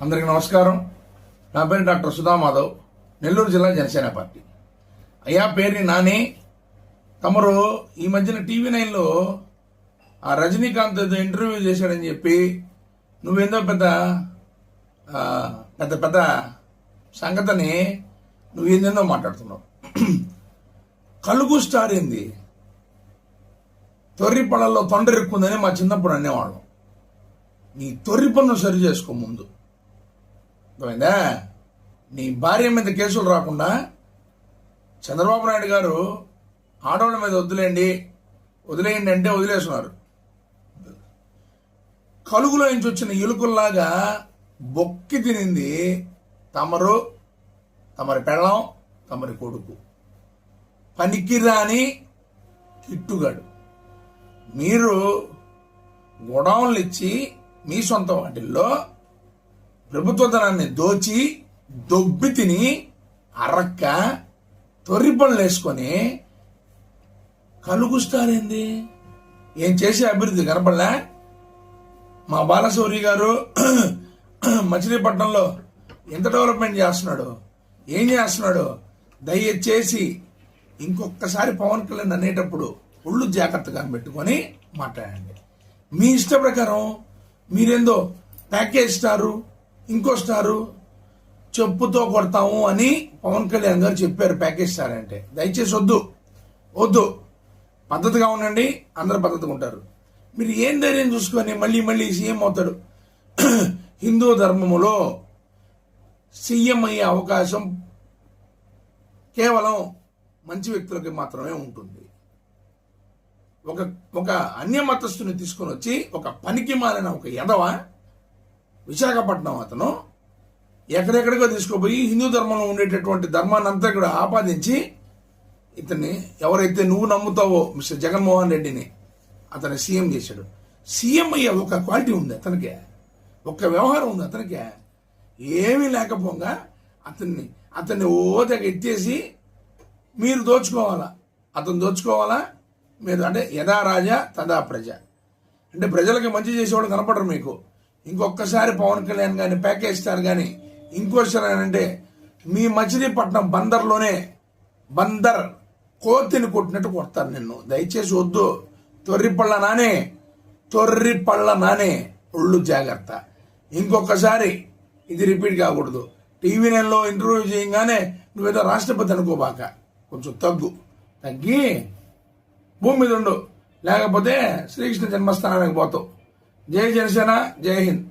అందరికీ నమస్కారం. నా పేరు డాక్టర్ సుధా మాధవ్. నెల్లూరు జిల్లా జనసేన పార్టీ. అయ్యా పేరుని నాని. తమరు ఈ మధ్యన టీవీ నైన్లో ఆ రజనీకాంత్ ఏదో ఇంటర్వ్యూ చేశాడని చెప్పి నువ్వేందో పెద్ద పెద్ద పెద్ద సంగతిని నువ్వేందేందో మాట్లాడుతున్నావు. కలుగు స్టార్ ఏంది? తొర్రి పళ్ళల్లో తొండరెక్కుందని మా చిన్నప్పుడు అనేవాళ్ళం. నీ తొర్రి పన్ను సరి చేసుకో ముందు. అర్థమైందా? నీ భార్య మీద కేసులు రాకుండా చంద్రబాబు నాయుడు గారు ఆడవాళ్ళ మీద వదిలేయండి వదిలేయండి అంటే వదిలేస్తున్నారు. కలుగులో నుంచి వచ్చిన ఎలుకల్లాగా బొక్కి తినింది తమరు తమరి పెళ్ళం తమరి కొడుకు. పనికిరాని కిట్టుగాడు మీరు గొడవలు ఇచ్చి మీ సొంత వాటిల్లో ప్రభుత్వ ధనాన్ని దోచి దొబ్బి తిని అరక్క తొర్రి పనులు వేసుకొని కలుగుస్తారేంది? ఏం చేసే అభివృద్ధి కనపడలే? మా బాలశౌరి గారు మచిలీపట్నంలో ఎంత డెవలప్మెంట్ చేస్తున్నాడు? ఏం చేస్తున్నాడు? దయచేసి ఇంకొకసారి పవన్ కళ్యాణ్ అనేటప్పుడు ఒళ్ళు జాగ్రత్తగా పెట్టుకొని మాట్లాడండి. మీ ఇష్ట ప్రకారం మీరేందో ప్యాకేజ్ ఇస్తారు? ఇంకో స్టారు చెప్పుతో కొడతాము అని పవన్ కళ్యాణ్ గారు చెప్పారు ప్యాకేజ్ స్టార్ అంటే. దయచేసి వద్దు. వద్దు. పద్ధతిగా ఉండండి. అందరు పద్ధతిగా ఉంటారు. మీరు ఏం ధైర్యం చూసుకొని మళ్ళీ మళ్ళీ సీఎం అవుతాడు. హిందూ ధర్మములో సీఎం అయ్యే అవకాశం కేవలం మంచి వ్యక్తులకి మాత్రమే ఉంటుంది. ఒక ఒక అన్య మతస్థుని తీసుకొని వచ్చి ఒక పనికి మాలిన ఒక ఎదవ విశాఖపట్నం అతను ఎక్కడెక్కడికో తీసుకుపోయి హిందూ ధర్మంలో ఉండేటటువంటి ధర్మాన్ని అంతా కూడా ఆపాదించి ఇతన్ని ఎవరైతే నువ్వు నమ్ముతావో మిస్టర్ జగన్మోహన్ రెడ్డిని అతన్ని సీఎం చేశాడు. సీఎం అయ్యే ఒక క్వాలిటీ ఉంది అతనికి. ఒక వ్యవహారం ఉంది అతనికి. ఏమీ లేకపోగా అతన్ని అతన్ని ఓ తెగ ఎత్తేసి మీరు దోచుకోవాలా? అతను దోచుకోవాలా? మీరు అంటే యథా రాజా తదా ప్రజ. అంటే ప్రజలకి మంచి చేసేవాడు కనపడరు మీకు. ఇంకొకసారి పవన్ కళ్యాణ్ కానీ ప్యాకేజ్ కానీ ఇంకోసారి అంటే మీ మచిలీపట్నం బందర్లోనే బందర్ కోతిని కొట్టినట్టు కొడతారు నిన్ను. దయచేసి వద్దు. తొర్రిపళ్ళ నానే తొర్రిపళ్ళ నానే. ఒళ్ళు జాగ్రత్త. ఇంకొకసారి ఇది రిపీట్ కాకూడదు. టీవీ నైన్లో ఇంటర్వ్యూ చేయగానే నువ్వేదో రాష్ట్రపతి అనుకోబాక. కొంచెం తగ్గు. తగ్గి భూమి మీద ఉండు. లేకపోతే శ్రీకృష్ణ జన్మస్థానానికి పోతావు. జై జనసేన జై హింద్.